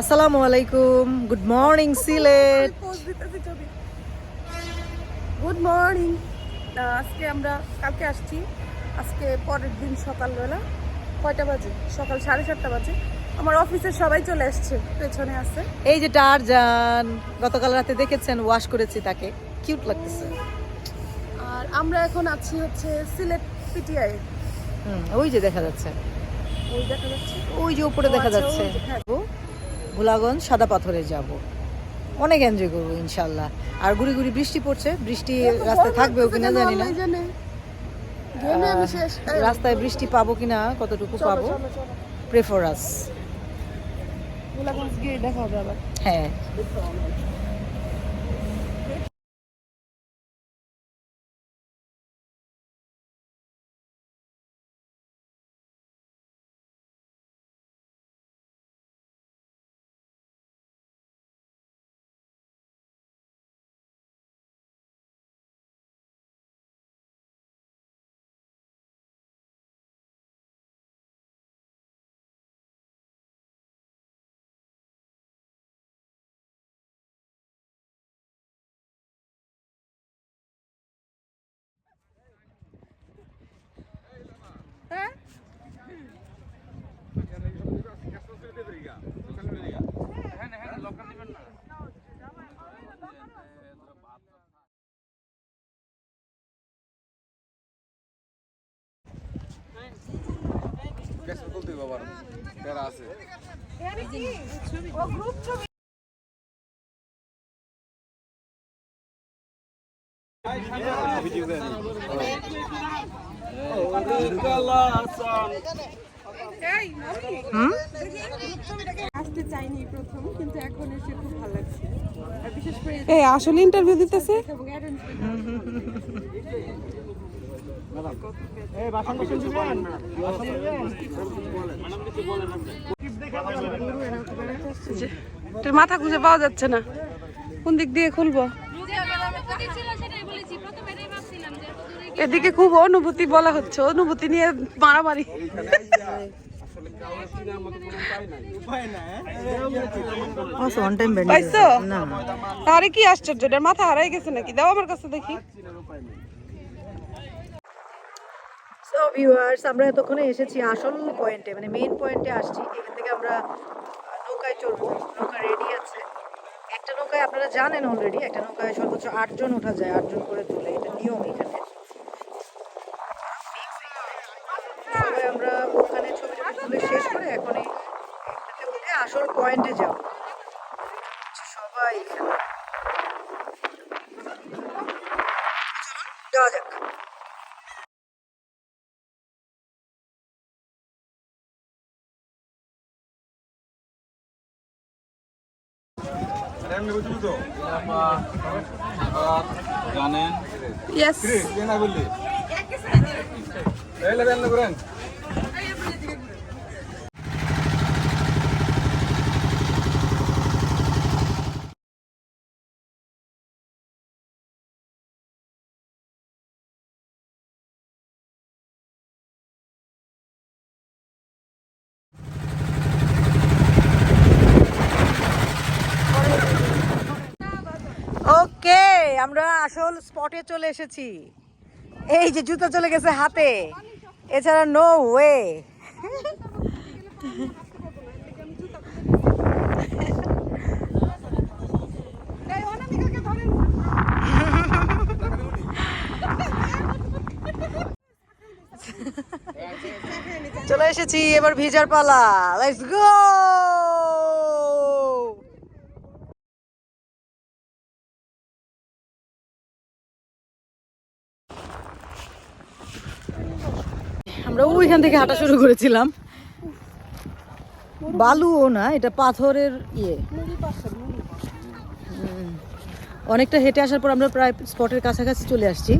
আসসালামু আলাইকুম। Good morning Sylhet. Good morning আজকে আমরা কালকে আসছি। আজকে পরের দিন সকালবেলা কয়টা বাজে? সকাল সাড়ে সাতটা বাজে। আমার অফিসের সবাই চলে আসছে পেছনে আছে। এই যে টারজান গতকাল রাতে দেখেছেন ওয়াশ করেছি তাকে। কিউট লাগতেছে। আর আমরা এখন আছি হচ্ছে সিলেট পিটিআই হুম ওই যে দেখা যাচ্ছে। ওই দেখা যাচ্ছে। ওই যে উপরে দেখা আচ্ছা, যাচ্ছে। হ্যাঁ। ভোলাগঞ্জ সাদা পাথরে যাব। অনেক এনজয় করব ইনশাল্লাহ। আর গুড়ি গুড়ি বৃষ্টি পড়ছে বৃষ্টি রাস্তায় থাকবেও কিনা জানি না। রাস্তায় বৃষ্টি পাবো কিনা কতটুকু পাবো। প্রেফারাস হ্যাঁ। প্যারা আছে। ও গ্রুপ ছবি। এই মমি আসতে চাইনি প্রথম কিন্তু এখন এসে খুব ভালো লাগছে। আর বিশেষ করে এই আসলে ইন্টারভিউ দিতেছে। মাথা খুঁজে পাওয়া যাচ্ছে না। কোন দিক দিয়ে খুলবো? এদিকে খুব অনুভূতি বলা হচ্ছে অনুভূতি নিয়ে মারামারি। আরে কি আশ্চর্য মাথা হারাই গেছে নাকি? দাও আমার কাছে দেখি। সো ভিউয়ার্স আমরা এতক্ষণে এসেছি আসল পয়েন্টে মানে মেইন পয়েন্টে আসছি। এখান থেকে আমরা নৌকায় চড়বো। নৌকা রেডি আছে। একটা নৌকায় আপনারা জানেন অলরেডি একটা নৌকায় সর্বোচ্চ আটজন ওঠা যায় আটজন করে তুলে। এটা নিয়ম এখানে। সবাই আমরা ওখানে ছবি টবি শেষ করে এখন উঠে আসল পয়েন্টে যাব। সবাই এখানে। জানেন? ইয়েস না বললি এই লেবেন না করেন ওকে আমরা আসল স্পটে চলে এসেছি। এই যে জুতো চলে গেছে হাতে। এছাড়া নো ওয়ে চলে এসেছি, এবার ভিজার পালা। লেটস গো ওইখান থেকে হাঁটা শুরু করেছিলাম। বালুও না এটা পাথরের ইয়ে। অনেকটা হেঁটে আসার পর আমরা প্রায় স্পটের কাছাকাছি চলে আসছি।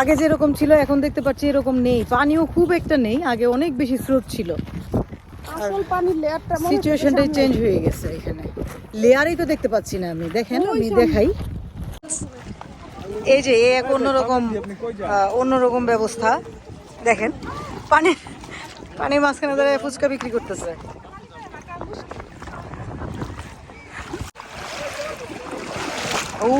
আগে যেরকম ছিল এখন দেখতে পাচ্ছি এরকম নেই। পানিও খুব একটা নেই আগে অনেক বেশি স্রোত ছিল। সিচুয়েশনটাই চেঞ্জ হয়ে গেছে এখানে। লেয়ারই তো দেখতে পাচ্ছি না আমি। দেখেন আমি দেখাই। এই যে এক অন্যরকম অন্যরকম ব্যবস্থা। দেখেন। পানি পানির মাঝখানে দাঁড়িয়ে ফুচকা বিক্রি করতেছে। ও।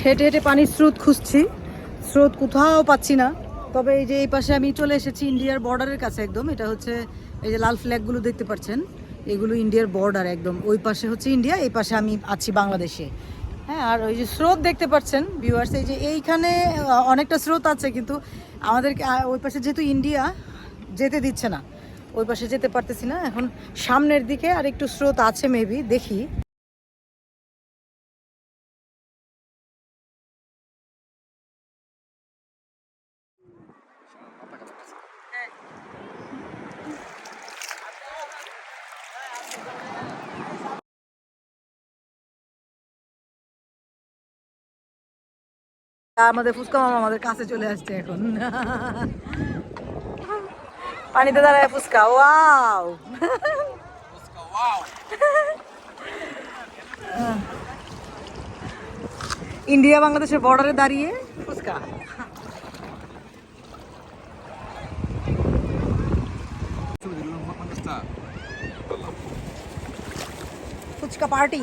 হেঁটে হেঁটে পানির স্রোত খুঁজছি। স্রোত কোথাও পাচ্ছি না। তবে এই যে এই পাশে আমি চলে এসেছি ইন্ডিয়ার বর্ডারের কাছে একদম। এটা হচ্ছে এই যে লাল ফ্ল্যাগগুলো দেখতে পাচ্ছেন, এগুলো ইন্ডিয়ার বর্ডার একদম। ওই পাশে হচ্ছে ইন্ডিয়া, এই পাশে আমি আছি বাংলাদেশে। হ্যাঁ আর ওই যে স্রোত দেখতে পাচ্ছেন ভিউয়ার্স এই যে এইখানে অনেকটা স্রোত আছে, কিন্তু আমাদেরকে ওই পাশে যেহেতু ইন্ডিয়া, যেতে দিচ্ছে না। ওই পাশে যেতে পারতেছি না। এখন সামনের দিকে আর একটু স্রোত আছে মেবি দেখি। আমাদের ফুচকা মামা আমাদের কাছে চলে আসছে এখন। পানিতে দাঁড়ায় ফুচকা, ওয়াও। ইন্ডিয়া বাংলাদেশের বর্ডারে দাঁড়িয়ে ফুচকা। ফুচকা পার্টি।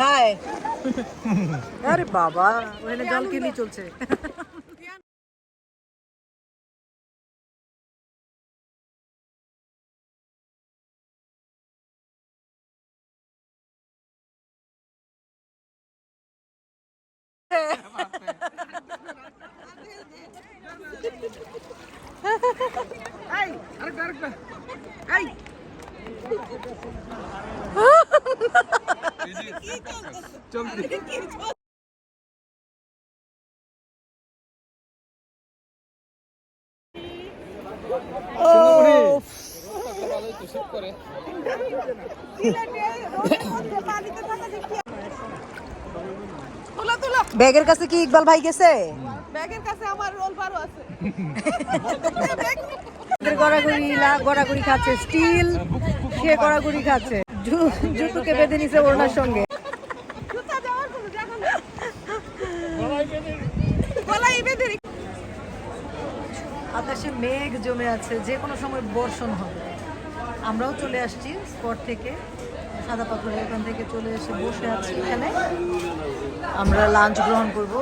হাই আরে বাবা ওখানে জল কিনি চলছে? চলতি তোলা ব্যাগের কাছে কি ইকবাল ভাই গেছে? ব্যাগের কাছে আমার রোল বারো আছে। গড়াগড়ি গড়াগড়ি খাচ্ছে স্টিল সে গড়াগড়ি খাচ্ছে। জুতুকে বেঁধে নিছে ওড়নার সঙ্গে জুতা দেওয়ার কোনো জায়গা নেই গলায় বেঁধে রেখে- আকাশে মেঘ জমে আছে, যে কোনো সময় বর্ষণ হবে। আমরাও চলে আসছি স্পট থেকে, সাদা পাথর এখান থেকে চলে এসে বসে আছি এখানে। আমরা লাঞ্চ গ্রহণ করব।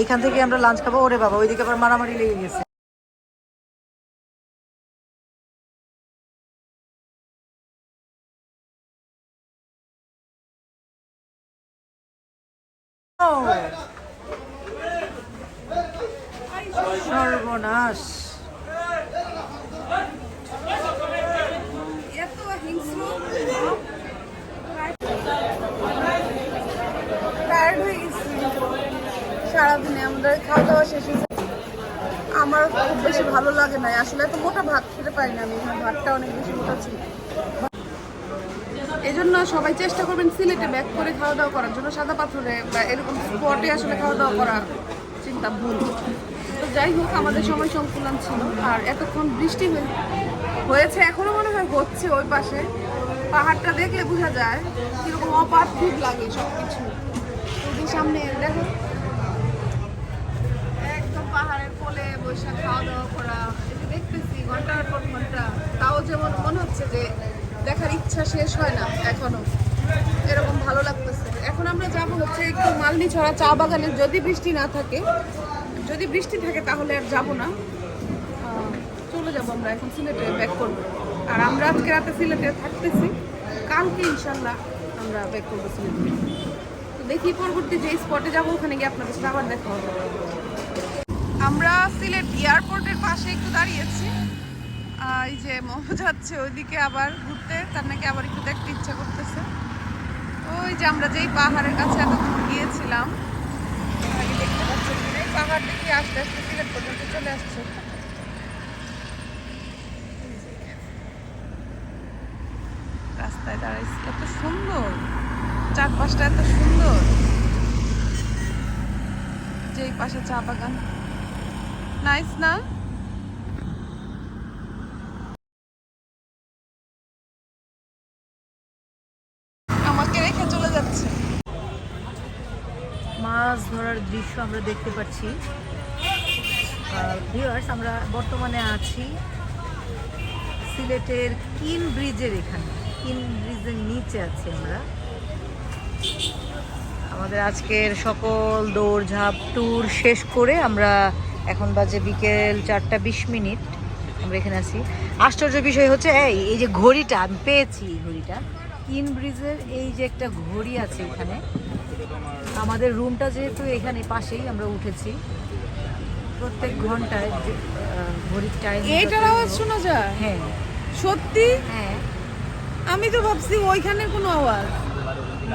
এইখান থেকে আমরা লাঞ্চ খাব। ওরে বাবা, ওইদিকে আবার মারামারি লেগে গেছে। সর্বনাশ। সারাদিনে খাওয়া দাওয়া আমার খুব বেশি ভালো লাগে না আসলে এত মোটা ভাত খেতে পারি না আমি। ভাতটা অনেক বেশি মোটা ছিল। এই জন্য সবাই চেষ্টা করবেন সিলেটে ব্যাক করে খাওয়া দাওয়া করার জন্য। সাদা পাথরে বা এরকম স্পটে আসলে খাওয়া দাওয়া করা চিন্তা ভুল। তো যাই হোক, আমাদের সময় সংকুলন ছিল। আর এতক্ষণ বৃষ্টি হয়ে হয়েছে, এখনও মনে হয় হচ্ছে ওই পাশে। পাহাড়টা দেখলে বোঝা যায় কীরকম অপার্থিব লাগে সব কিছু যদি সামনে দেখো। একদম পাহাড়ের কোলে বৈশাখ খাওয়া দাওয়া করা দেখতেছি, ঘণ্টার পর ঘণ্টা। তাও যেমন মনে হচ্ছে যে দেখার ইচ্ছা শেষ হয় না এখনও। এরকম ভালো লাগতেছে। এখন আমরা যাব হচ্ছে একটু মালনি ছড়া চা বাগানে। যদি বৃষ্টি না থাকে, যদি বৃষ্টি থাকে তাহলে আর যাব না। চলে যাব আমরা এখন সিলেটে ব্যাক করব। আর আমরা আজকে রাতে সিলেটে থাকতেছি। কালকে ইনশাল্লাহ আমরা ব্যাক করব সিলেটে। তো দেখি পরবর্তী যে স্পটে যাব, ওখানে গিয়ে আপনাদের সাথে আবার দেখা হবে। আমরা সিলেট এয়ারপোর্টের পাশে একটু দাঁড়িয়েছি। এই যে মোমো যাচ্ছে ওইদিকে আবার ঘুরতে, তার নাকি আবার একটু দেখতে ইচ্ছা করতেছে। ওই যে আমরা যেই পাহাড়ের কাছে এতক্ষণ গিয়েছিলাম দেখতে পাচ্ছেন এই পাহাড় আস্তে আস্তে চলে আসছে। রাস্তায় সুন্দর। চারপাশটা এত সুন্দর। যে পাশে চা বাগান। নাইস না? দৃশ্য আমরা দেখতে পাচ্ছি। ভিউয়ার্স আমরা বর্তমানে আছি সিলেটের কিন ব্রিজের এখানে। কিন ব্রিজের নিচে আছি আমরা। আমাদের আজকের সকল দৌড়ঝাঁপ ট্যুর শেষ করে আমরা এখন বাজে বিকেল চারটা বিশ মিনিট আমরা এখানে আছি। আশ্চর্য বিষয় হচ্ছে, এই এই যে ঘড়িটা, আমি পেয়েছি এই ঘড়িটা। কিন ব্রিজের এই যে একটা ঘড়ি আছে এখানে আমাদের রুমটা যেহেতু এখানে পাশেই আমরা উঠেছি প্রত্যেক ঘন্টায় ঘড়ির টাইম এইটার আওয়াজ শোনা যায়? হ্যাঁ। সত্যি? হ্যাঁ। আমি তো ভাবছি ওইখানে কোনো আওয়াজ।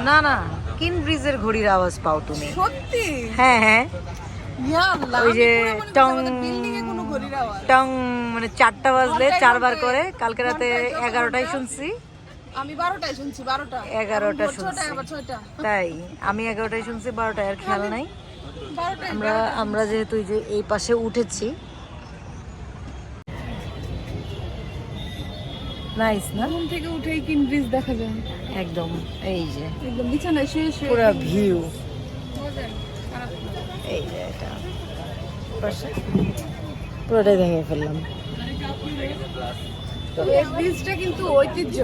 না না কিন ব্রিজের ঘড়ির আওয়াজ পাও তুমি। সত্যি? হ্যাঁ হ্যাঁ। ওই যে টং। টং মানে চারটা বাজলে চারবার করে কালকে রাতে এগারোটায় শুনছি। আমি বারোটায় শুনছি বারোটা। এগারোটা শুনছি। তাই আমি এগারোটায় শুনছি বারোটায় আর খেয়াল নাই। আমরা আমরা যেহেতু যে এই পাশে উঠেছি। নাইস না? ঘুম থেকে উঠেই কিন ব্রিজ দেখা যায়। একদম এই যে। একদম বিছানায় শুয়ে শুয়ে। পুরো ভিউ। মজাই, খারাপ না। এই যে এটা। পাশে? পুরোটাই ভেঙে ফেললাম। এই ব্রিজটা কিন্তু ঐতিহ্য।